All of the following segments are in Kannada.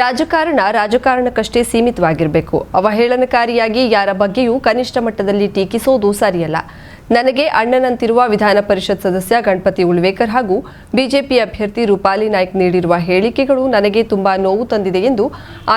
ರಾಜಕಾರಣ ರಾಜಕಾರಣಕ್ಕಷ್ಟೇ ಸೀಮಿತವಾಗಿರಬೇಕು. ಅವಹೇಳನಕಾರಿಯಾಗಿ ಯಾರ ಬಗ್ಗೆಯೂ ಕನಿಷ್ಠ ಮಟ್ಟದಲ್ಲಿ ಟೀಕಿಸೋದು ಸರಿಯಲ್ಲ. ನನಗೆ ಅಣ್ಣನಂತಿರುವ ವಿಧಾನ ಪರಿಷತ್ ಸದಸ್ಯ ಗಣಪತಿ ಉಳ್ವೇಕರ್ ಹಾಗೂ ಬಿಜೆಪಿ ಅಭ್ಯರ್ಥಿ ರೂಪಾಲಿ ನಾಯ್ಕ್ ನೀಡಿರುವ ಹೇಳಿಕೆಗಳು ನನಗೆ ತುಂಬಾ ನೋವು ತಂದಿದೆ ಎಂದು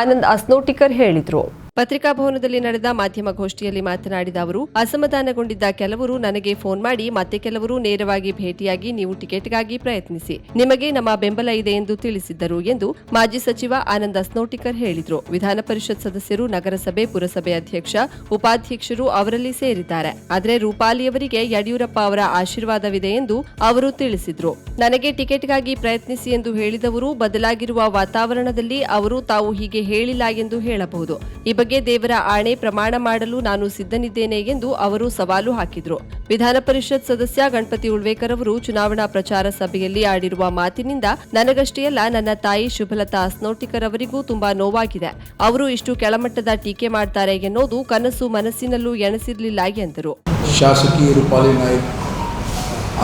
ಆನಂದ್ ಅಸ್ನೋಟಿಕರ್ ಹೇಳಿದರು. ಪತ್ರಿಕಾಭವನದಲ್ಲಿ ನಡೆದ ಮಾಧ್ಯಮ ಗೋಷ್ಠಿಯಲ್ಲಿ ಮಾತನಾಡಿದ ಅವರು, ಅಸಮಾಧಾನಗೊಂಡಿದ್ದ ಕೆಲವರು ನನಗೆ ಫೋನ್ ಮಾಡಿ ಮತ್ತೆ ಕೆಲವರು ನೇರವಾಗಿ ಭೇಟಿಯಾಗಿ ನೀವು ಟಿಕೆಟ್ಗಾಗಿ ಪ್ರಯತ್ನಿಸಿ. ನಿಮಗೆ ನಮ್ಮ ಬೆಂಬಲ ಇದೆ ಎಂದು ತಿಳಿಸಿದ್ದರು ಎಂದು ಮಾಜಿ ಸಚಿವ ಆನಂದ ಸ್ನೋಟಿಕರ್ ಹೇಳಿದರು. ವಿಧಾನ ಪರಿಷತ್ ಸದಸ್ಯರು, ನಗರಸಭೆ, ಪುರಸಭೆ ಅಧ್ಯಕ್ಷ, ಉಪಾಧ್ಯಕ್ಷರು ಅವರಲ್ಲಿ ಸೇರಿದ್ದಾರೆ. ಆದರೆ ರೂಪಾಲಿಯವರಿಗೆ ಯಡಿಯೂರಪ್ಪ ಅವರ ಆಶೀರ್ವಾದವಿದೆ ಎಂದು ಅವರು ತಿಳಿಸಿದರು. ನನಗೆ ಟಿಕೆಟ್ಗಾಗಿ ಪ್ರಯತ್ನಿಸಿ ಎಂದು ಹೇಳಿದವರು ಬದಲಾಗಿರುವ ವಾತಾವರಣದಲ್ಲಿ ಅವರು ತಾವು ಹೀಗೆ ಹೇಳಿಲ್ಲ ಎಂದು ಹೇಳಬಹುದು. ಈ ದೇವರ ಆಣೆ ಪ್ರಮಾಣ ಮಾಡಲು ನಾನು ಸಿದ್ಧನಿದ್ದೇನೆ ಎಂದು ಅವರು ಸವಾಲು ಹಾಕಿದ್ರು. ವಿಧಾನ ಪರಿಷತ್ ಸದಸ್ಯ ಗಣಪತಿ ಉಳ್ವೇಕರ್ ಅವರು ಚುನಾವಣಾ ಪ್ರಚಾರ ಸಭೆಯಲ್ಲಿ ಆಡಿರುವ ಮಾತಿನಿಂದ ನನಗಷ್ಟೇ ಅಲ್ಲ ನನ್ನ ತಾಯಿ ಶುಭಲತಾ ಅಸ್ನೋಟಿಕರ್ ಅವರಿಗೂ ತುಂಬಾ ನೋವಾಗಿದೆ. ಅವರು ಇಷ್ಟು ಕೆಳಮಟ್ಟದ ಟೀಕೆ ಮಾಡ್ತಾರೆ ಎನ್ನುವುದು ಕನಸು ಮನಸ್ಸಿನಲ್ಲೂ ಎಣಸಿರಲಿಲ್ಲ ಎಂದರು. ಶಾಸಕಿ ರೂಪಾಲಿ ನಾಯ್ಕ್,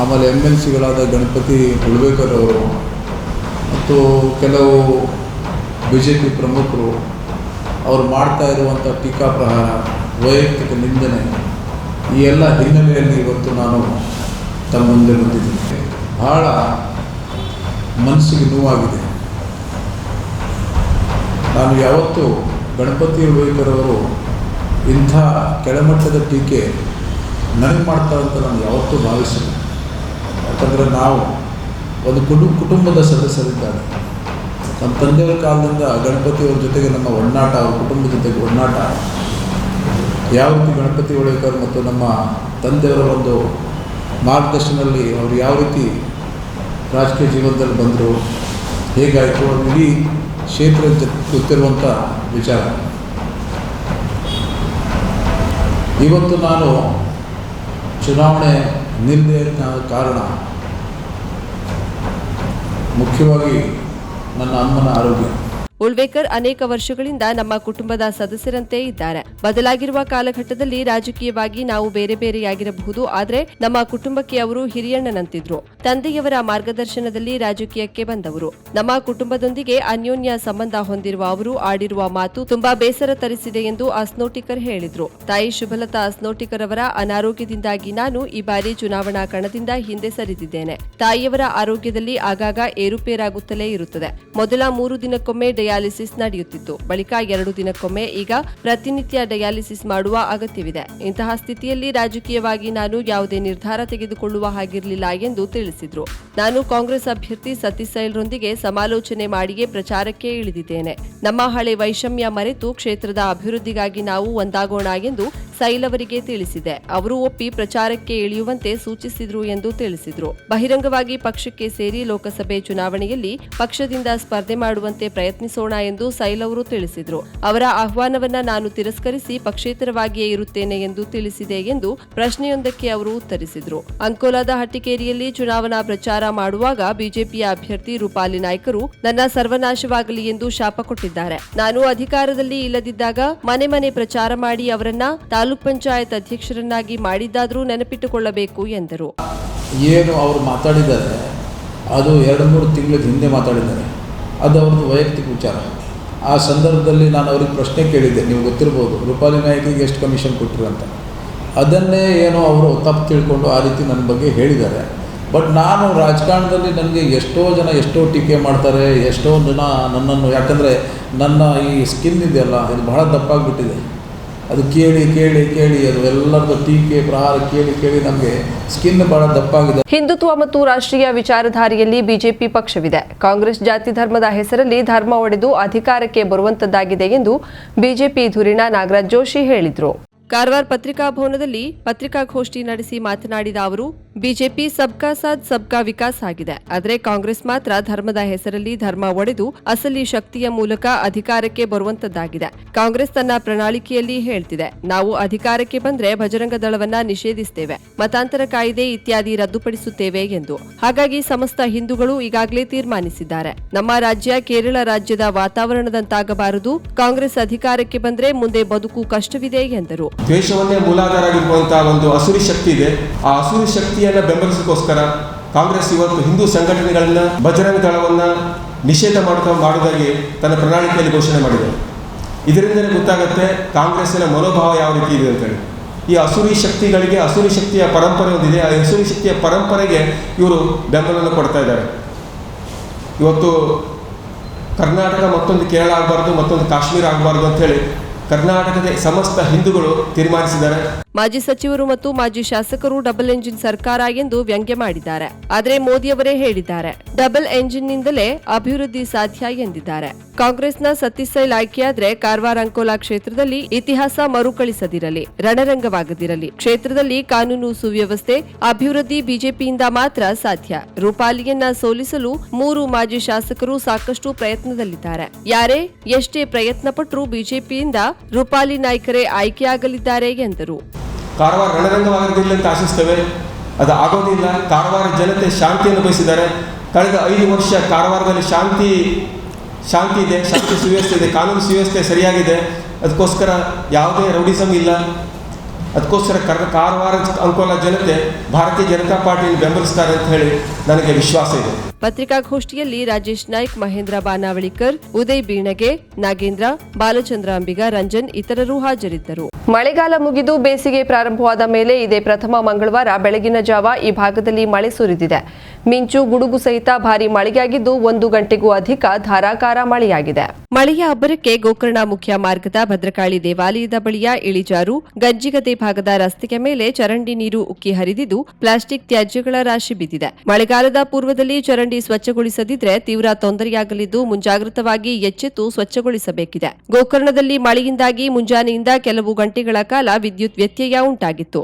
ಆಮೇಲೆ ಎಂ ಎಲ್ ಸಿಗಳಾದ ಗಣಪತಿ ಉಳ್ವೇಕರ್ ಅವರು, ಮತ್ತು ಕೆಲವು ಬಿ ಪ್ರಮುಖರು ಅವರು ಮಾಡ್ತಾ ಇರುವಂಥ ಟೀಕಾ ಪ್ರಹಾರ, ವೈಯಕ್ತಿಕ ನಿಂದನೆ, ಈ ಎಲ್ಲ ಹಿನ್ನೆಲೆಯಲ್ಲಿ ಇವತ್ತು ನಾನು ತಮ್ಮ ಮುಂದೆ ಬಂದಿದ್ದೇನೆ. ಬಹಳ ಮನಸ್ಸಿಗೆ ನೋವಾಗಿದೆ. ನಾನು ಯಾವತ್ತೂ ಗಣಪತಿ ಉಳ್ವೇಕರ್ ಇಂಥ ಕೆಳಮಟ್ಟದ ಟೀಕೆ ನನಗೆ ಮಾಡ್ತಾರೆ ಅಂತ ನಾನು ಯಾವತ್ತೂ ಭಾವಿಸಿಲ್ಲ. ಯಾಕಂದರೆ ನಾವು ಒಂದು ಕುಟುಂಬ ಕುಟುಂಬದ ಸದಸ್ಯರಿದ್ದಾರೆ. ನಮ್ಮ ತಂದೆಯವ್ರ ಕಾಲದಿಂದ ಗಣಪತಿಯವ್ರ ಜೊತೆಗೆ ನಮ್ಮ ಒಡನಾಟ ಅವ್ರ ಕುಟುಂಬದ ಜೊತೆಗೆ ಒಡನಾಟ ಯಾವ ರೀತಿ ಗಣಪತಿ ಒಳೇಕರ್ ಮತ್ತು ನಮ್ಮ ತಂದೆಯವರ ಒಂದು ಮಾರ್ಗದರ್ಶನದಲ್ಲಿ ಅವರು ಯಾವ ರೀತಿ ರಾಜಕೀಯ ಜೀವನದಲ್ಲಿ ಬಂದರು, ಹೇಗಾಯಿತು, ಅವ್ರು ಇಡೀ ಕ್ಷೇತ್ರ ಗೊತ್ತಿರುವಂಥ ವಿಚಾರ. ಇವತ್ತು ನಾನು ಚುನಾವಣೆ ನಿಲ್ಲದೆ ಕಾರಣ ಮುಖ್ಯವಾಗಿ ನನ್ನ ಅಮ್ಮನ ಆರೋಗ್ಯ ಉಳ್ವೇಕರ್ ಅನೇಕ ವರ್ಷಗಳಿಂದ ನಮ್ಮ ಕುಟುಂಬದ ಸದಸ್ಯರಂತೆ ಇದ್ದಾರೆ. ಬದಲಾಗಿರುವ ಕಾಲಘಟ್ಟದಲ್ಲಿ ರಾಜಕೀಯವಾಗಿ ನಾವು ಬೇರೆ ಬೇರೆಯಾಗಿರಬಹುದು. ಆದರೆ ನಮ್ಮ ಕುಟುಂಬಕ್ಕೆ ಅವರು ಹಿರಿಯಣ್ಣನಂತಿದ್ರು. ತಂದೆಯವರ ಮಾರ್ಗದರ್ಶನದಲ್ಲಿ ರಾಜಕೀಯಕ್ಕೆ ಬಂದವರು. ನಮ್ಮ ಕುಟುಂಬದೊಂದಿಗೆ ಅನ್ಯೋನ್ಯ ಸಂಬಂಧ ಹೊಂದಿರುವ ಅವರು ಆಡಿರುವ ಮಾತು ತುಂಬಾ ಬೇಸರ ತರಿಸಿದೆ ಎಂದು ಅಸ್ನೋಟಿಕರ್ ಹೇಳಿದ್ರು. ತಾಯಿ ಶುಭಲತಾ ಅಸ್ನೋಟಿಕರ್ ಅವರ ಅನಾರೋಗ್ಯದಿಂದಾಗಿ ನಾನು ಈ ಬಾರಿ ಚುನಾವಣಾ ಕಣದಿಂದ ಹಿಂದೆ ಸರಿದಿದ್ದೇನೆ. ತಾಯಿಯವರ ಆರೋಗ್ಯದಲ್ಲಿ ಆಗಾಗ ಏರುಪೇರಾಗುತ್ತಲೇ ಇರುತ್ತದೆ. ಮೊದಲ ಮೂರು ದಿನಕ್ಕೊಮ್ಮೆ ಡಯಾಲಿಸಿಸ್ ನಡೆಯುತ್ತಿತ್ತು. ಬಳಿಕ ಎರಡು ದಿನಕ್ಕೊಮ್ಮೆ ಈಗ ಪ್ರತಿನಿತ್ಯ ಡಯಾಲಿಸಿಸ್ ಮಾಡುವ ಅಗತ್ಯವಿದೆ. ಇಂತಹ ಸ್ಥಿತಿಯಲ್ಲಿ ರಾಜಕೀಯವಾಗಿ ನಾನು ಯಾವುದೇ ನಿರ್ಧಾರ ತೆಗೆದುಕೊಳ್ಳುವ ಹಾಗಿರಲಿಲ್ಲ ಎಂದು ತಿಳಿಸಿದ್ರು. ನಾನು ಕಾಂಗ್ರೆಸ್ ಅಭ್ಯರ್ಥಿ ಸತೀಶ್ ಸೈಲ್ರೊಂದಿಗೆ ಸಮಾಲೋಚನೆ ಮಾಡಿಯೇ ಪ್ರಚಾರಕ್ಕೆ ಇಳಿದಿದ್ದೇನೆ. ನಮ್ಮ ಹಳೆ ವೈಷಮ್ಯ ಮರೆತು ಕ್ಷೇತ್ರದ ಅಭಿವೃದ್ಧಿಗಾಗಿ ನಾವು ಒಂದಾಗೋಣ ಎಂದು ಸೈಲ್ ಅವರಿಗೆ ತಿಳಿಸಿದೆ. ಅವರು ಒಪ್ಪಿ ಪ್ರಚಾರಕ್ಕೆ ಇಳಿಯುವಂತೆ ಸೂಚಿಸಿದ್ರು ಎಂದು ತಿಳಿಸಿದ್ರು. ಬಹಿರಂಗವಾಗಿ ಪಕ್ಷಕ್ಕೆ ಸೇರಿ ಲೋಕಸಭೆ ಚುನಾವಣೆಯಲ್ಲಿ ಪಕ್ಷದಿಂದ ಸ್ಪರ್ಧೆ ಮಾಡುವಂತೆ ಪ್ರಯತ್ನಿಸೋಣ ಎಂದು ಸೈಲ್ ಅವರು ತಿಳಿಸಿದ್ರು. ಅವರ ಆಹ್ವಾನವನ್ನ ನಾನು ತಿರಸ್ಕರಿಸಿ ಪಕ್ಷೇತರವಾಗಿಯೇ ಇರುತ್ತೇನೆ ಎಂದು ತಿಳಿಸಿದೆ ಎಂದು ಪ್ರಶ್ನೆಯೊಂದಕ್ಕೆ ಅವರು ಉತ್ತರಿಸಿದ್ರು. ಅಂಕೋಲಾದ ಹಟ್ಟಿಕೇರಿಯಲ್ಲಿ ಚುನಾವಣಾ ಪ್ರಚಾರ ಮಾಡುವಾಗ ಬಿಜೆಪಿಯ ಅಭ್ಯರ್ಥಿ ರೂಪಾಲಿ ನಾಯ್ಕರು, ನನ್ನ ಸರ್ವನಾಶವಾಗಲಿ ಎಂದು ಶಾಪ ಕೊಟ್ಟಿದ್ದಾರೆ. ನಾನು ಅಧಿಕಾರದಲ್ಲಿ ಇಲ್ಲದಿದ್ದಾಗ ಮನೆ ಮನೆ ಪ್ರಚಾರ ಮಾಡಿ ಅವರನ್ನ ತಾಲೂಕ್ ಪಂಚಾಯತ್ ಅಧ್ಯಕ್ಷರನ್ನಾಗಿ ಮಾಡಿದ್ದಾದರೂ ನೆನಪಿಟ್ಟುಕೊಳ್ಳಬೇಕು ಎಂದರು. ಏನು ಅವರು ಮಾತಾಡಿದ್ದಾರೆ, ಅದು ಎರಡು ಮೂರು ತಿಂಗಳ ಹಿಂದೆ ಮಾತಾಡಿದ್ದಾರೆ. ಅದು ಅವ್ರದ್ದು ವೈಯಕ್ತಿಕ ವಿಚಾರ. ಆ ಸಂದರ್ಭದಲ್ಲಿ ನಾನು ಅವ್ರಿಗೆ ಪ್ರಶ್ನೆ ಕೇಳಿದ್ದೆ, ನೀವು ಗೊತ್ತಿರ್ಬೋದು, ರೂಪಾಲಿ ನಾಯಕಿಗೆ ಎಷ್ಟು ಕಮಿಷನ್ ಕೊಟ್ಟರು ಅಂತ. ಅದನ್ನೇ ಏನೋ ಅವರು ತಪ್ಪು ತಿಳ್ಕೊಂಡು ಆ ರೀತಿ ನನ್ನ ಬಗ್ಗೆ ಹೇಳಿದ್ದಾರೆ. ಬಟ್ ನಾನು ರಾಜಕಾರಣದಲ್ಲಿ ನನಗೆ ಎಷ್ಟೋ ಜನ ಎಷ್ಟೋ ಟೀಕೆ ಮಾಡ್ತಾರೆ, ಎಷ್ಟೋ ಜನ ನನ್ನನ್ನು, ಯಾಕಂದರೆ ನನ್ನ ಈ ಸ್ಕಿನ್ ಇದೆಯಲ್ಲ, ಇದು ಬಹಳ ದಪ್ಪಾಗಿಬಿಟ್ಟಿದೆ. ಅದು ಕೇಳಿ ಕೇಳಿ ಕೇಳಿ, ಅದು ಟೀಕೆ, ಪ್ರಹಾರ ಕೇಳಿ ಕೇಳಿ ನಮಗೆ ಸ್ಕಿನ್ ಬಹಳ ದಪ್ಪಾಗಿದೆ. ಹಿಂದುತ್ವ ಮತ್ತು ರಾಷ್ಟ್ರೀಯ ವಿಚಾರಧಾರೆಯಲ್ಲಿ ಬಿಜೆಪಿ ಪಕ್ಷವಿದೆ. ಕಾಂಗ್ರೆಸ್ ಜಾತಿ ಧರ್ಮದ ಹೆಸರಲ್ಲಿ ಧರ್ಮ ಒಡೆದು ಅಧಿಕಾರಕ್ಕೆ ಬರುವಂತದ್ದಾಗಿದೆ ಎಂದು ಬಿಜೆಪಿ ಧುರೀಣ ನಾಗರಾಜ್ ಜೋಶಿ ಹೇಳಿದರು. ಕಾರವಾರ ಪತ್ರಿಕಾಭವನದಲ್ಲಿ ಪತ್ರಿಕಾಗೋಷ್ಠಿ ನಡೆಸಿ ಮಾತನಾಡಿದ ಅವರು, ಬಿಜೆಪಿ ಸಬ್ಕಾ ಸಾಥ್, ಸಬ್ಕಾ ವಿಕಾಸ್ ಆಗಿದೆ. ಆದರೆ ಕಾಂಗ್ರೆಸ್ ಮಾತ್ರ ಧರ್ಮದ ಹೆಸರಲ್ಲಿ ಧರ್ಮ ಒಡೆದು ಅಸಲಿ ಶಕ್ತಿಯ ಮೂಲಕ ಅಧಿಕಾರಕ್ಕೆ ಬರುವಂತದ್ದಾಗಿದೆ. ಕಾಂಗ್ರೆಸ್ ತನ್ನ ಪ್ರಣಾಳಿಕೆಯಲ್ಲಿ ಹೇಳ್ತಿದೆ. ನಾವು ಅಧಿಕಾರಕ್ಕೆ ಬಂದ್ರೆ ಭಜರಂಗ ದಳವನ್ನ ನಿಷೇಧಿಸುತ್ತೇವೆ ಮತಾಂತರ ಕಾಯ್ದೆ ಇತ್ಯಾದಿ ರದ್ದುಪಡಿಸುತ್ತೇವೆ ಎಂದು. ಹಾಗಾಗಿ ಸಮಸ್ತ ಹಿಂದೂಗಳು ಈಗಾಗಲೇ ತೀರ್ಮಾನಿಸಿದ್ದಾರೆ. ನಮ್ಮ ರಾಜ್ಯ ಕೇರಳ ರಾಜ್ಯದ ವಾತಾವರಣದಂತಾಗಬಾರದು. ಕಾಂಗ್ರೆಸ್ ಅಧಿಕಾರಕ್ಕೆ ಬಂದ್ರೆ ಮುಂದೆ ಬದುಕು ಕಷ್ಟವಿದೆ ಎಂದರು. ದ್ವೇಷವನ್ನೇ ಮೂಲಾಧಾರ ಆಗಿರುವಂತಹ ಒಂದು ಹಸುರಿ ಶಕ್ತಿ ಇದೆ. ಆ ಹಸುರಿ ಶಕ್ತಿಯನ್ನು ಬೆಂಬಲಿಸೋಕ್ಕೋಸ್ಕರ ಕಾಂಗ್ರೆಸ್ ಇವತ್ತು ಹಿಂದೂ ಸಂಘಟನೆಗಳನ್ನ ಭಜರಂಗ ದಳವನ್ನು ನಿಷೇಧ ಮಾಡ್ತಾ ಮಾಡುವುದಾಗಿ ತನ್ನ ಪ್ರಣಾಳಿಕೆಯಲ್ಲಿ ಘೋಷಣೆ ಮಾಡಿದೆ. ಇದರಿಂದಲೇ ಗೊತ್ತಾಗುತ್ತೆ ಕಾಂಗ್ರೆಸ್ಸಿನ ಮನೋಭಾವ ಯಾವ ರೀತಿ ಇದೆ ಅಂತೇಳಿ ಈ ಹಸುರಿ ಶಕ್ತಿಗಳಿಗೆ, ಅಸುರಿ ಶಕ್ತಿಯ ಪರಂಪರೆ ಒಂದಿದೆ. ಆ ಹಸುರಿ ಶಕ್ತಿಯ ಪರಂಪರೆಗೆ ಇವರು ಬೆಂಬಲವನ್ನು ಕೊಡ್ತಾ ಇದ್ದಾರೆ. ಇವತ್ತು ಕರ್ನಾಟಕ ಮತ್ತೊಂದು ಕೇರಳ ಆಗಬಾರ್ದು, ಮತ್ತೊಂದು ಕಾಶ್ಮೀರ ಆಗಬಾರ್ದು ಅಂತೇಳಿ ಕರ್ನಾಟಕದ ಸಮಸ್ತ ಹಿಂದೂಗಳು ತೀರ್ಮಾನಿಸಿದ್ದಾರೆ. ಮಾಜಿ ಸಚಿವರು ಮತ್ತು ಮಾಜಿ ಶಾಸಕರು ಡಬಲ್ ಎಂಜಿನ್ ಸರ್ಕಾರ ಎಂದು ವ್ಯಂಗ್ಯ ಮಾಡಿದ್ದಾರೆ. ಆದರೆ ಮೋದಿಯವರೇ ಹೇಳಿದ್ದಾರೆ. ಡಬಲ್ ಎಂಜಿನ್ ನಿಂದಲೇ ಅಭಿವೃದ್ಧಿ ಸಾಧ್ಯ ಎಂದಿದ್ದಾರೆ. ಕಾಂಗ್ರೆಸ್ನ ಸತ್ಯಸೈಲ್ ಆಯ್ಕೆಯಾದ್ರೆ ಕಾರವಾರ ಅಂಕೋಲಾ ಕ್ಷೇತ್ರದಲ್ಲಿ ಇತಿಹಾಸ ಮರುಕಳಿಸದಿರಲಿ, ರಣರಂಗವಾಗದಿರಲಿ. ಕ್ಷೇತ್ರದಲ್ಲಿ ಕಾನೂನು ಸುವ್ಯವಸ್ಥೆ, ಅಭಿವೃದ್ಧಿ ಬಿಜೆಪಿಯಿಂದ ಮಾತ್ರ ಸಾಧ್ಯ. ರೂಪಾಲಿಯನ್ನ ಸೋಲಿಸಲು ಮೂರು ಮಾಜಿ ಶಾಸಕರು ಸಾಕಷ್ಟು ಪ್ರಯತ್ನದಲ್ಲಿದ್ದಾರೆ. ಯಾರೇ ಎಷ್ಟೇ ಪ್ರಯತ್ನ ಪಟ್ಟರೂ ಬಿಜೆಪಿಯಿಂದ ರೂಪಾಲಿ ನಾಯ್ಕರೇ ಆಯ್ಕೆಯಾಗಲಿದ್ದಾರೆ ಎಂದರು. ಕಾರವಾರ ರಣರಂಗವಾಗದಿಲ್ಲ ಅಂತ ಆಶಿಸ್ತೇವೆ. ಅದು ಆಗೋದಿಲ್ಲ ಕಾರವಾರ ಜನತೆ ಶಾಂತಿಯನ್ನು ಬಯಸಿದ್ದಾರೆ. ಕಳೆದ ಐದು ವರ್ಷ ಕಾರವಾರದಲ್ಲಿ ಶಾಂತಿ ಶಾಂತಿ ಇದೆ, ಶಾಂತಿ ಸುವ್ಯವಸ್ಥೆ ಇದೆ, ಕಾನೂನು ಸುವ್ಯವಸ್ಥೆ ಸರಿಯಾಗಿದೆ. ಅದಕ್ಕೋಸ್ಕರ ಯಾವುದೇ ರೌಡಿಸಮ್ ಇಲ್ಲ. ಅದಕ್ಕೋಸ್ಕರ ಕರ್ನ ಕಾರವಾರ ಅಂಕೋಲ ಜನತೆ ಭಾರತೀಯ ಜನತಾ ಪಾರ್ಟಿಯನ್ನು ಬೆಂಬಲಿಸ್ತಾರೆ ಅಂತ ಹೇಳಿ ನನಗೆ ವಿಶ್ವಾಸ ಇದೆ. ಪತ್ರಿಕಾಗೋಷ್ಠಿಯಲ್ಲಿ ರಾಜೇಶ್ ನಾಯ್ಕ್ ಮಹೇಂದ್ರ ಬಾನಾವಳಿಕರ್ ಉದಯ್ ಬೀಣಗೆ ನಾಗೇಂದ್ರ ಬಾಲಚಂದ್ರ ಅಂಬಿಗ ರಂಜನ್ ಇತರರು ಹಾಜರಿದ್ದರು. ಮಳೆಗಾಲ ಮುಗಿದು ಬೇಸಿಗೆ ಪ್ರಾರಂಭವಾದ ಮೇಲೆ ಇದೇ ಪ್ರಥಮ ಮಂಗಳವಾರ ಬೆಳಗಿನ ಜಾವ ಈ ಭಾಗದಲ್ಲಿ ಮಳೆ ಸುರಿದಿದೆ. ಮಿಂಚು ಗುಡುಗು ಸಹಿತ ಭಾರಿ ಮಳೆಯಾಗಿದ್ದು ಒಂದು ಗಂಟೆಗೂ ಅಧಿಕ ಧಾರಾಕಾರ ಮಳೆಯಾಗಿದೆ. ಮಳೆಯ ಅಬ್ಬರಕ್ಕೆ ಗೋಕರ್ಣ ಮುಖ್ಯ ಮಾರ್ಗದ ಭದ್ರಕಾಳಿ ದೇವಾಲಯದ ಬಳಿಯ ಇಳಿಜಾರು ಗಂಜಿಗದೆ ಭಾಗದ ರಸ್ತೆಯ ಮೇಲೆ ಚರಂಡಿ ನೀರು ಉಕ್ಕಿ ಹರಿದಿದ್ದು ಪ್ಲಾಸ್ಟಿಕ್ ತ್ಯಾಜ್ಯಗಳ ರಾಶಿ ಬಿದ್ದಿದೆ. ಮಳೆಗಾಲದ ಪೂರ್ವದಲ್ಲಿ ಚರಂಡಿ ಸ್ವಚ್ಛಗೊಳಿಸದಿದ್ರೆ ತೀವ್ರ ತೊಂದರೆಯಾಗಲಿದ್ದು ಮುಂಜಾಗ್ರತವಾಗಿ ಎಚ್ಚೆತ್ತು ಸ್ವಚ್ಛಗೊಳಿಸಬೇಕಿದೆ. ಗೋಕರ್ಣದಲ್ಲಿ ಮಳೆಯಿಂದಾಗಿ ಮುಂಜಾನೆಯಿಂದ ಕೆಲವು ಗಂಟೆಗಳ ಕಾಲ ವಿದ್ಯುತ್ ವ್ಯತ್ಯಯ ಉಂಟಾಗಿತ್ತು.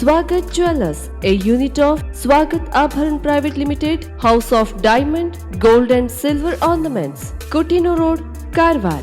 Swagat Jewelers, a unit of Swagat Abharan Private Limited, House of Diamond, Gold and Silver Ornaments, Kutino Road, Karwar.